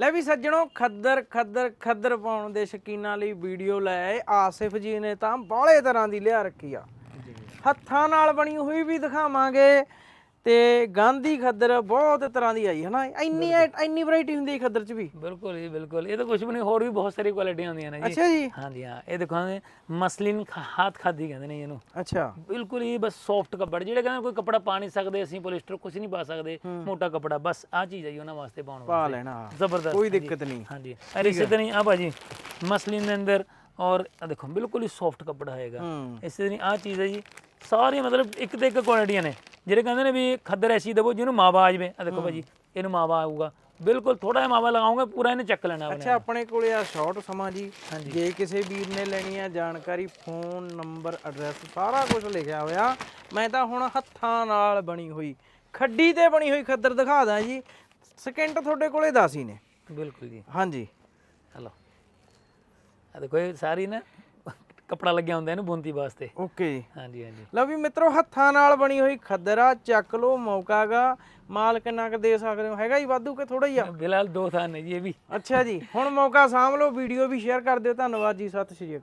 ਲੈ ਵੀ ਸੱਜਣੋ ਖੱਦਰ ਖੱਦਰ ਖੱਦਰ ਪਾਉਣ ਦੇ ਸ਼ਕੀਨਾਂ ਲਈ ਵੀਡੀਓ ਲੈ ਆਏ। ਆਸਿਫ ਜੀ ਨੇ ਤਾਂ ਬਾਹਲੇ ਤਰ੍ਹਾਂ ਦੀ ਲਿਆ ਰੱਖੀ ਆ। ਹੱਥਾਂ ਨਾਲ ਬਣੀ ਹੋਈ ਵੀ ਦਿਖਾਵਾਂਗੇ। ਤੇ ਗਾਂਧੀ ਖੱਦਰ ਬਹੁਤ ਤਰ੍ਹਾਂ ਦੀ ਆਈ ਹਨਾ? ਇੰਨੀ ਇੰਨੀ ਵੈਰਾਈਟੀ ਹੁੰਦੀ ਹੈ ਖੱਦਰ ਚ ਵੀ। ਬਿਲਕੁਲ ਜੀ ਬਿਲਕੁਲ। ਇਹ ਤਾਂ ਕੁਝ ਵੀ ਨਹੀਂ ਹੋਰ ਵੀ ਬਹੁਤ ਸਾਰੀ ਕੁਆਲਿਟੀਆਂ ਹੁੰਦੀਆਂ ਨੇ ਜੀ। ਅੱਛਾ ਜੀ। ਹਾਂਜੀ ਹਾਂ। ਇਹ ਦੇਖੋ ਹਾਂ ਮਸਲਿਨ ਹੱਥ ਖਾਦੀ ਕਹਿੰਦੇ ਨੇ ਇਹਨੂੰ। ਅੱਛਾ। ਬਿਲਕੁਲ ਹੀ ਬਸ ਸੌਫਟ ਕੱਪੜਾ। ਜਿਹੜੇ ਕਹਿੰਦੇ ਕੋਈ ਕੱਪੜਾ ਪਾ ਨਹੀਂ ਸਕਦੇ ਅਸੀਂ ਪੋਲੀਸਟਰ ਕੁਝ ਨਹੀਂ ਪਾ ਸਕਦੇ ਮੋਟਾ ਕੱਪੜਾ। ਬਸ ਆਹ ਚੀਜ਼ ਹੈ ਜੀ ਉਹਨਾਂ ਵਾਸਤੇ ਪਾਉਣ ਪਾ ਵਾਸਤੇ। ਲੈਣਾ। ਜ਼ਬਰਦਸਤ ਕੋਈ। ਦਿੱਕਤ ਨਹੀਂ। ਹਾਂਜੀ। ਅਰੇ ਇਸੇ ਤਰ੍ਹਾਂ ਹੀ ਆ ਭਾਜੀ ਮਸਲਿਨ ਦੇ ਅੰਦਰ ਔਰ ਆ ਦੇਖੋ ਬਿਲਕੁਲ ਹੀ ਸੌਫਟ ਕੱਪੜਾ ਹੈਗਾ। ਹੂੰ। ਇਸੇ ਤਰ੍ਹਾਂ ਹੀ ਆ ਚੀਜ਼ ਹੈ ਜੀ ਸਾਰੀ ਮਤਲਬ ਇੱਕ ਤੇ ਇੱਕ ਕੁਆਲਿਟੀਆਂ ਨੇ। ਜਿਹੜੇ ਕਹਿੰਦੇ ਨੇ ਵੀ ਖੱਦਰ ਐਸੀ ਦਵੋ ਜਿਹਨੂੰ ਮਾਵਾ ਆ ਜਾਵੇ। ਆ ਦੇਖੋ ਭਾਜੀ ਇਹਨੂੰ ਮਾਵਾ ਆਊਗਾ। ਬਿਲਕੁਲ ਥੋੜਾ ਜਿਹਾ ਮਾਵਾ ਲਗਾਉਂਗਾ ਪੂਰਾ ਇਹਨੇ ਚੱਕ ਲੈਣਾ ਆਪਣੇ ਅੱਛਾ ਆਪਣੇ ਕੋਲੇ ਆ ਸ਼ਾਰਟ ਸਮਾਂ ਜੀ। ਜੇ ਕਿਸੇ ਵੀਰ ਨੇ ਲੈਣੀ ਆ ਜਾਣਕਾਰੀ ਫੋਨ ਨੰਬਰ ਐਡਰੈਸ ਸਾਰਾ ਕੁਝ ਲਿਖਿਆ ਹੋਇਆ। ਮੈਂ ਤਾਂ ਹੁਣ ਹੱਥਾਂ ਨਾਲ ਬਣੀ ਹੋਈ ਖੱਡੀ ਤੇ ਬਣੀ ਹੋਈ ਖੱਦਰ ਦਿਖਾ ਦਾਂ ਜੀ। ਸਕਿੰਟ ਤੁਹਾਡੇ ਕੋਲੇ 10 ਹੀ ਨੇ। ਬਿਲਕੁਲ ਜੀ। ਹਾਂਜੀ। ਹਲੋ। ਆ ਦੇਖੋ ਇਹ ਸਾਰੀ ਨਾ ਕਪੜਾ ਲੱਗਿਆ ਹੁੰਦਾ ਇਹਨੂੰ ਬੁੰਤੀ ਵਾਸਤੇ। ਓਕੇ ਜੀ। ਹਾਂਜੀ ਹਾਂਜੀ। ਲਓ ਵੀ ਮਿੱਤਰੋ ਹੱਥਾਂ ਨਾਲ ਬਣੀ ਹੋਈ ਖੱਦਰ ਆ ਚੱਕ ਲੋ ਮੌਕਾਗਾ ਮਾਲ ਕਿੰਨਾ ਕੁ ਦੇ ਸਕਦੇ ਹੋ। ਹੈਗਾ ਹੀ ਵਾਧੂ ਕਿ ਥੋੜਾ ਹੀ ਆ ਫਿਲਹਾਲ ਦੋ ਥਾਂ ਨੇ ਜੀ ਇਹ ਵੀ। ਅੱਛਾ ਜੀ ਹੁਣ ਮੌਕਾ ਸਾਂਭ ਲਓ ਵੀਡੀਓ ਵੀ ਸ਼ੇਅਰ ਕਰ ਦਿਓ। ਧੰਨਵਾਦ ਜੀ ਸਤਿ ਸ਼੍ਰੀ ਅਕਾਲ।